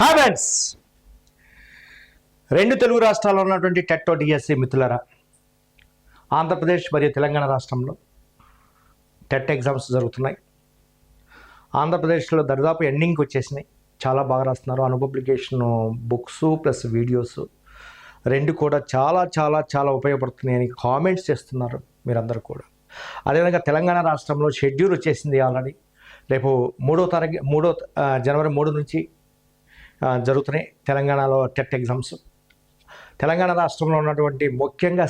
Hi రెండు తెలుగు రాష్ట్రాల్లో ఉన్నటువంటి టెట్టో డిఎస్సి మిత్రులరా ఆంధ్రప్రదేశ్ మరియు తెలంగాణ రాష్ట్రంలో టెట్ ఎగ్జామ్స్ జరుగుతున్నాయి. ఆంధ్రప్రదేశ్లో దరిదాపు ఎండింగ్కి వచ్చేసినాయి. చాలా బాగా రాస్తున్నారు. అనుపబ్లికేషన్ బుక్స్ ప్లస్ వీడియోస్ రెండు కూడా చాలా చాలా చాలా ఉపయోగపడుతున్నాయని కామెంట్స్ చేస్తున్నారు మీరందరూ కూడా. అదేవిధంగా తెలంగాణ రాష్ట్రంలో షెడ్యూల్ వచ్చేసింది ఆల్రెడీ రేపు మూడో తారీఖు మూడో జనవరి మూడు నుంచి జరుగుతున్నాయి. తెలంగాణలో టెట్ ఎగ్జామ్స్. తెలంగాణ రాష్ట్రంలో ఉన్నటువంటి ముఖ్యంగా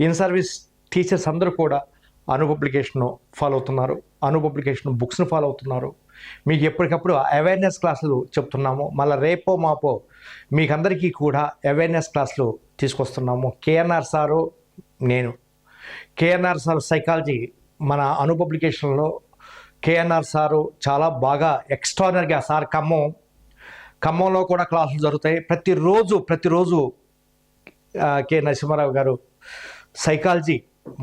ఇన్ సర్వీస్ టీచర్స్ అందరూ కూడా అనుపబ్లికేషన్ ఫాలో అవుతున్నారు. అను పబ్లికేషన్ బుక్స్ను ఫాలో అవుతున్నారు. మీకు ఎప్పటికప్పుడు అవేర్నెస్ క్లాసులు చెప్తున్నాము. మళ్ళీ రేపో మాపో మీకందరికీ కూడా అవేర్నెస్ క్లాసులు తీసుకొస్తున్నాము. కేఎన్ఆర్ సారు నేను. కేఎన్ఆర్ సార్ సైకాలజీ మన అను పబ్లికేషన్లో కేఎన్ఆర్ సారు చాలా బాగా ఎక్స్ట్రానరీగా సార్ ఖమ్మం ఖమ్మంలో కూడా క్లాసులు జరుగుతాయి. ప్రతిరోజు ప్రతిరోజు కె నరసింహారావు గారు psychology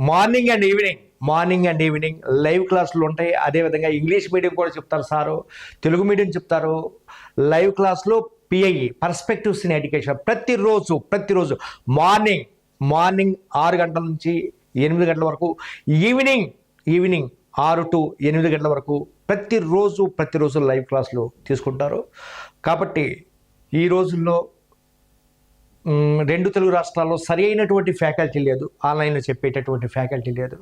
morning and evening morning and evening live క్లాసులు ఉంటాయి. అదేవిధంగా ఇంగ్లీష్ మీడియం కూడా చెప్తారు సారు తెలుగు మీడియం చెప్తారు. లైవ్ క్లాస్లో పిఐ పర్స్పెక్టివ్స్ ఇన్ ఎడ్యుకేషన్ ప్రతిరోజు ప్రతిరోజు మార్నింగ్ మార్నింగ్ ఆరు గంటల నుంచి ఎనిమిది గంటల వరకు ఈవినింగ్ ఈవినింగ్ ఆరు టు ఎనిమిది గంటల వరకు ప్రతిరోజు ప్రతిరోజు లైవ్ క్లాసులు తీసుకుంటారు. కాబట్టి ఈ రోజుల్లో రెండు తెలుగు రాష్ట్రాల్లో సరి అయినటువంటి ఫ్యాకల్టీ లేదు. ఆన్లైన్లో చెప్పేటటువంటి ఫ్యాకల్టీ లేదు.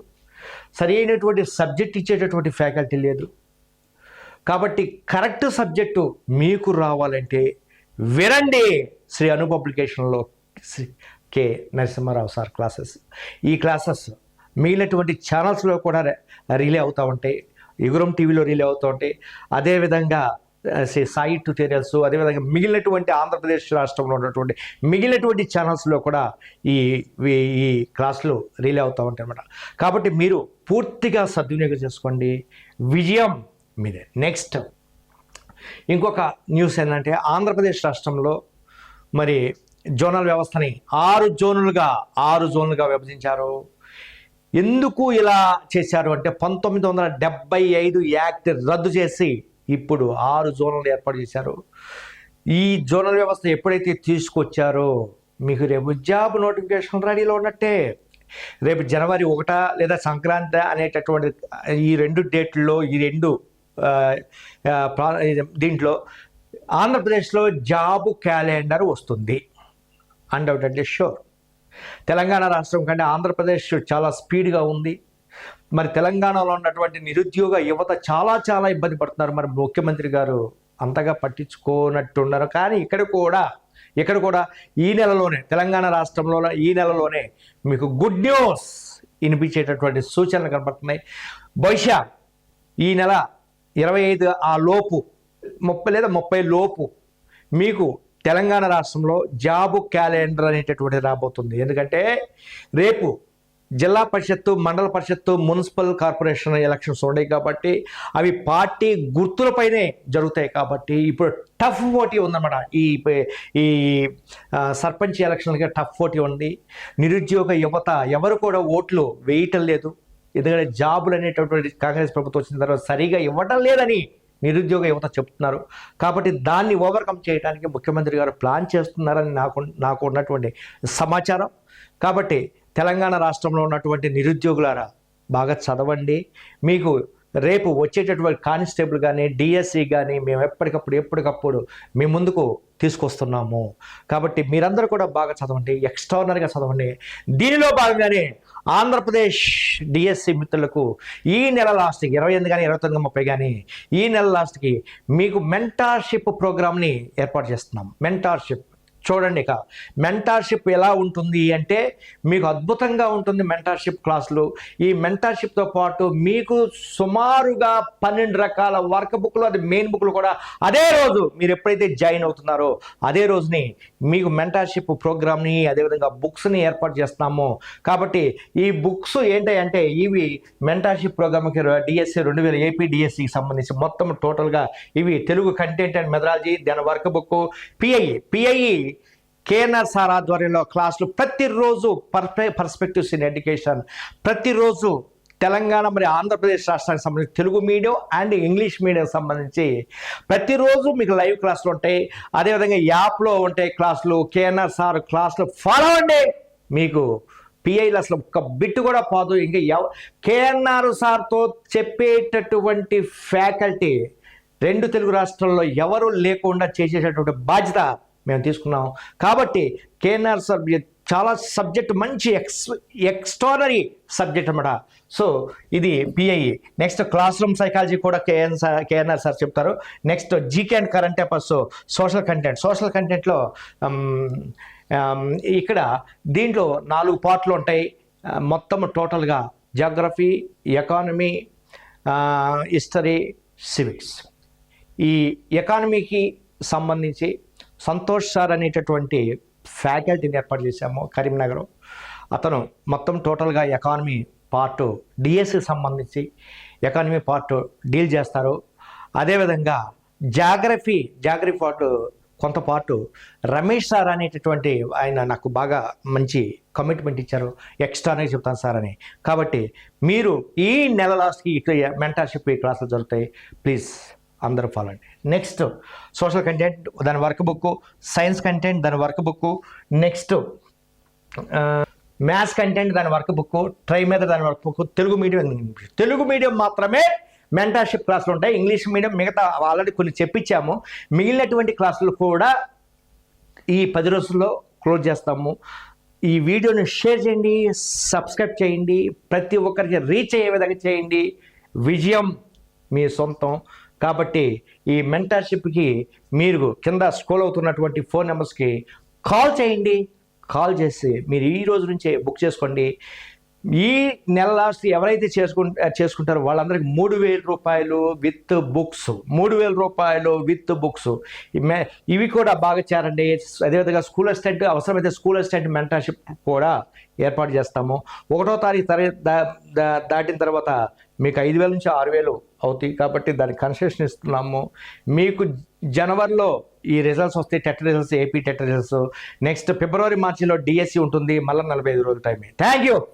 సరి అయినటువంటి సబ్జెక్ట్ ఇచ్చేటటువంటి ఫ్యాకల్టీ లేదు. కాబట్టి కరెక్ట్ సబ్జెక్టు మీకు రావాలంటే వినండి శ్రీ అను పబ్లికేషన్లో శ్రీ నరసింహారావు సార్ క్లాసెస్. ఈ క్లాసెస్ మిగిలినటువంటి ఛానల్స్లో కూడా రిలే అవుతూ ఉంటాయి. యుగురం టీవీలో రిలే అవుతూ ఉంటాయి. అదేవిధంగా సాయి ట్యూటోరియల్స్ అదేవిధంగా మిగిలినటువంటి ఆంధ్రప్రదేశ్ రాష్ట్రంలో ఉన్నటువంటి మిగిలినటువంటి ఛానల్స్లో కూడా ఈ ఈ- క్లాసులు రీలే అవుతూ ఉంటాయి అన్నమాట కాబట్టి మీరు పూర్తిగా సద్వినియోగం చేసుకోండి. విజయం మీదే. నెక్స్ట్ ఇంకొక న్యూస్ ఏంటంటే ఆంధ్రప్రదేశ్ రాష్ట్రంలో మరి జోనల్ వ్యవస్థని ఆరు జోనులుగా ఆరు జోన్లుగా విభజించారు. ఎందుకు ఇలా చేశారు అంటే పంతొమ్మిది వందల డెబ్బై ఐదు యాక్ట్ రద్దు చేసి ఇప్పుడు ఆరు జోన్లు ఏర్పాటు చేశారు. ఈ జోనల్ వ్యవస్థ ఎప్పుడైతే తీసుకొచ్చారో మీకు రేపు జాబ్ నోటిఫికేషన్ రెడీలో ఉన్నట్టే. రేపు జనవరి ఒకటా లేదా సంక్రాంతి అనేటటువంటి ఈ రెండు డేట్లలో ఈ రెండు ప్రా- దీంట్లో ఆంధ్రప్రదేశ్లో జాబ్ క్యాలెండర్ వస్తుంది. Undoubtedly sure. తెలంగాణ రాష్ట్రం కంటే ఆంధ్రప్రదేశ్ చాలా స్పీడ్గా ఉంది. మరి తెలంగాణలో ఉన్నటువంటి నిరుద్యోగ యువత చాలా చాలా ఇబ్బంది పడుతున్నారు. మరి ముఖ్యమంత్రి గారు అంతగా పట్టించుకోనట్టున్నారు. కానీ ఇక్కడ కూడా ఇక్కడ కూడా ఈ నెలలోనే తెలంగాణ రాష్ట్రంలో ఈ నెలలోనే మీకు గుడ్ న్యూస్ వినిపించేటటువంటి సూచనలు కనపడుతున్నాయి. బహుశా ఈ నెల ఇరవై ఐదు ఆ లోపు ముప్పై లేదా ముప్పై లోపు మీకు తెలంగాణ రాష్ట్రంలో జాబు క్యాలెండర్ అనేటటువంటిది రాబోతుంది. ఎందుకంటే రేపు జిల్లా పరిషత్తు మండల పరిషత్తు మున్సిపల్ కార్పొరేషన్ ఎలక్షన్స్ ఉన్నాయి కాబట్టి అవి పార్టీ గుర్తులపైనే జరుగుతాయి కాబట్టి ఇప్పుడు టఫ్ పోటీ ఉందన్నమాట. ఈ ఈ సర్పంచ్ ఎలక్షన్లకి టఫ్ పోటీ ఉంది. నిరుద్యోగ యువత ఎవరు కూడా ఓట్లు వేయటం లేదు. ఎందుకంటే జాబులు అనేటటువంటి కాంగ్రెస్ ప్రభుత్వం వచ్చిన తర్వాత సరిగా ఇవ్వటం లేదని నిరుద్యోగ యువత చెప్తున్నారు. కాబట్టి దాన్ని ఓవర్కమ్ చేయడానికి ముఖ్యమంత్రి గారు ప్లాన్ చేస్తున్నారని నాకు నాకు ఉన్నటువంటి సమాచారం. కాబట్టి తెలంగాణ రాష్ట్రంలో ఉన్నటువంటి నిరుద్యోగులారా బాగా చదవండి. మీకు రేపు వచ్చేటటువంటి కానిస్టేబుల్ కానీ డిఎస్సి కానీ మేము ఎప్పటికప్పుడు ఎప్పటికప్పుడు మీ ముందుకు తీసుకొస్తున్నాము. కాబట్టి మీరందరూ కూడా బాగా చదవండి ఎక్స్ట్రానరీగా చదవండి. దీనిలో భాగంగానే ఆంధ్రప్రదేశ్ డిఎస్సి మిత్రులకు ఈ నెల లాస్ట్కి ఇరవై ఎనిమిది కానీ ఇరవై తొమ్మిది ముప్పై కానీ ఈ నెల లాస్ట్కి మీకు మెంటార్షిప్ ప్రోగ్రామ్ని ఏర్పాటు చేస్తున్నాం. మెంటార్షిప్. చూడండి ఇక మెంటార్షిప్ ఎలా ఉంటుంది అంటే మీకు అద్భుతంగా ఉంటుంది మెంటార్షిప్ క్లాసులు. ఈ మెంటార్షిప్తో పాటు మీకు సుమారుగా పన్నెండు రకాల వర్క్ బుక్లు అది మెయిన్ బుక్లు కూడా అదే రోజు మీరు ఎప్పుడైతే జాయిన్ అవుతున్నారో అదే రోజుని మీకు మెంటార్షిప్ ప్రోగ్రామ్ని అదేవిధంగా బుక్స్ని ఏర్పాటు చేస్తున్నాము. కాబట్టి ఈ బుక్స్ ఏంటంటే ఇవి మెంటార్షిప్ ప్రోగ్రామ్కి డిఎస్సి రెండు వేల ఏపీ డిఎస్సికి సంబంధించి మొత్తం టోటల్గా ఇవి తెలుగు కంటెంట్ అండ్ మెథడాలజీ దాని workbook PIE PIE KNR sir ఆధ్వర్యంలో క్లాసులు ప్రతిరోజు పర్ఫె పర్స్పెక్టివ్స్ ఇన్ ఎడ్యుకేషన్. ప్రతిరోజు తెలంగాణ మరి ఆంధ్రప్రదేశ్ రాష్ట్రానికి సంబంధించి Telugu medium and English medium సంబంధించి ప్రతిరోజు మీకు లైవ్ క్లాసులు ఉంటాయి. అదేవిధంగా యాప్లో ఉంటాయి క్లాసులు. కేఎన్ఆర్ సార్ క్లాసులు ఫాలో అవ్వండి. మీకు పిఐలు అసలు ఒక్క బిట్టు కూడా పోదు. ఇంకా ఎవ కేఎన్ఆర్ సార్తో చెప్పేటటువంటి ఫ్యాకల్టీ రెండు తెలుగు రాష్ట్రాల్లో ఎవరు లేకుండా చేసేటటువంటి బాధ్యత మేము తీసుకున్నాం కాబట్టి కేఎన్ఆర్ సబ్జెక్ట్ చాలా సబ్జెక్ట్ మంచి ఎక్స్ ఎక్స్ట్రానరీ సబ్జెక్ట్ అనమాట సో ఇది PI next classroom psychology కూడా కేఎన్ సార్ కేఎన్ఆర్ సార్ చెప్తారు. Next GK and current affairs social content social కంటెంట్లో ఇక్కడ దీంట్లో నాలుగు పార్ట్లు ఉంటాయి. మొత్తం టోటల్గా జాగ్రఫీ ఎకానమీ హిస్టరీ సివిక్స్ ఈ ఎకానమీకి సంబంధించి సంతోష్ సార్ అనేటటువంటి ఫ్యాకల్టీని ఏర్పాటు చేశాము కరీంనగర్ అతను మొత్తం టోటల్గా ఎకానమీ పార్ట్ డిఎస్సి సంబంధించి ఎకానమీ పార్ట్ డీల్ చేస్తారు. అదేవిధంగా జాగ్రఫీ జాగ్రఫీ పార్ట్ కొంత పార్ట్ రమేష్ సార్ అనేటటువంటి ఆయన నాకు బాగా మంచి కమిట్మెంట్ ఇచ్చారు. ఎక్స్ట్రానే చెప్తాను సార్ అని. కాబట్టి మీరు ఈ నెల లాస్ట్కి ఇట్లా మెంటర్షిప్ ఈ క్లాసులు జరుగుతాయి. ప్లీజ్. అందరూ ఫాలో అండి. నెక్స్ట్ సోషల్ కంటెంట్ దాని వర్క్ బుక్ సైన్స్ కంటెంట్ దాని work book next maths content దాని వర్క్ బుక్ ట్రై మీద దాని workbook Telugu medium Telugu medium మాత్రమే మెంటర్షిప్ క్లాసులు ఉంటాయి. ఇంగ్లీష్ మీడియం మిగతా ఆల్రెడీ కొన్ని చెప్పించాము మిగిలినటువంటి క్లాసులు కూడా ఈ పది రోజుల్లో క్లోజ్ చేస్తాము. ఈ వీడియోని షేర్ చేయండి సబ్స్క్రైబ్ చేయండి ప్రతి ఒక్కరికి రీచ్ అయ్యే విధంగా చేయండి. విజయం మీ సొంతం. కాబట్టి ఈ మెంటర్షిప్కి మీరు కింద స్క్రోల్ అవుతున్నటువంటి ఫోన్ నెంబర్స్కి కాల్ చేయండి. కాల్ చేసి మీరు ఈ రోజు నుంచే బుక్ చేసుకోండి. ఈ నెల లాస్ట్ ఎవరైతే చేసుకు చేసుకుంటారో వాళ్ళందరికీ మూడు వేల రూపాయలు విత్ బుక్స్. మూడు వేల రూపాయలు విత్ బుక్స్. ఇవి కూడా బాగా చేరండి. అదేవిధంగా స్కూల్ అసిస్టెంట్ అవసరమైతే స్కూల్ అసిస్టెంట్ మెంటర్షిప్ కూడా ఏర్పాటు చేస్తాము. ఒకటో తారీఖు తర దాటిన తర్వాత మీకు ఐదు వేల నుంచి ఆరు వేలు అవుతాయి కాబట్టి దానికి కన్సెషన్ ఇస్తున్నాము. మీకు జనవరిలో ఈ రిజల్ట్స్ వస్తాయి. TET results AP TET results. Next ఫిబ్రవరి మార్చిలో డిఎస్సి ఉంటుంది. మళ్ళీ నలభై ఐదు రోజుల టైం థ్యాంక్ యూ!